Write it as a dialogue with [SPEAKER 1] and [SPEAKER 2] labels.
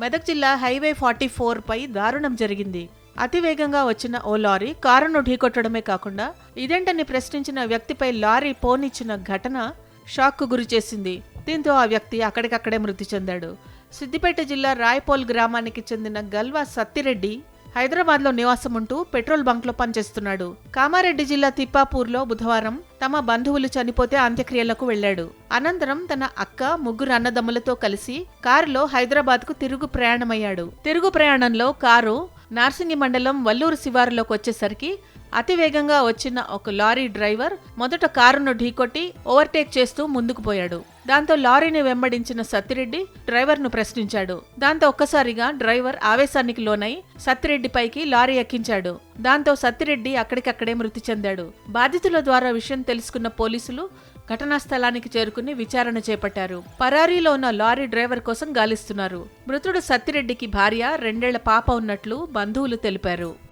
[SPEAKER 1] మెదక్ జిల్లా highway forty four పై దారుణం జరిగింది. అతివేగంగా వచ్చిన ఓ లారీ కారును ఢీకొట్టడమే కాకుండా ఇదేంటని ప్రశ్నించిన వ్యక్తిపై లారీ పోనిచ్చిన ఘటన షాక్కు గురిచేసింది దీంతో ఆ వ్యక్తి అక్కడికక్కడే మృతి చెందాడు. సిద్దిపేట జిల్లా రాయపోల్ గ్రామానికి చెందిన గల్వా సత్తిరెడ్డి హైదరాబాద్లో నివాసం ఉంటూ పెట్రోల్ బంక్లో పనిచేస్తున్నాడు. కామారెడ్డి జిల్లా తిప్పాపూర్లో బుధవారం తమ బంధువులు చనిపోతే అంత్యక్రియలకు వెళ్ళాడు అనంతరం తన అక్క ముగ్గురు అన్నదమ్ములతో కలిసి కారులో హైదరాబాద్కు తిరుగు ప్రయాణమయ్యాడు. తిరుగు ప్రయాణంలో కారు నార్సింగి మండలం వల్లూరు శివారులోకి వచ్చేసరికి అతివేగంగా వచ్చిన ఒక లారీ డ్రైవర్ మొదట కారును ఢీకొట్టి ఓవర్టేక్ చేస్తూ ముందుకు పోయాడు. దాంతో లారీని వెంబడించిన సత్తిరెడ్డి డ్రైవర్ను ప్రశ్నించాడు. దాంతో ఒక్కసారిగా డ్రైవర్ ఆవేశానికి లోనై సత్తిరెడ్డి పైకి లారీ ఎక్కించాడు. దాంతో సత్తిరెడ్డి అక్కడికక్కడే మృతి చెందాడు. బాధితుల ద్వారా విషయం తెలుసుకున్న పోలీసులు ఘటనా స్థలానికి చేరుకుని విచారణ చేపట్టారు. పరారీలో ఉన్న లారీ డ్రైవర్ కోసం గాలిస్తున్నారు. మృతుడు సత్తిరెడ్డికి భార్య రెండేళ్ళ పాప ఉన్నట్లు బంధువులు తెలిపారు.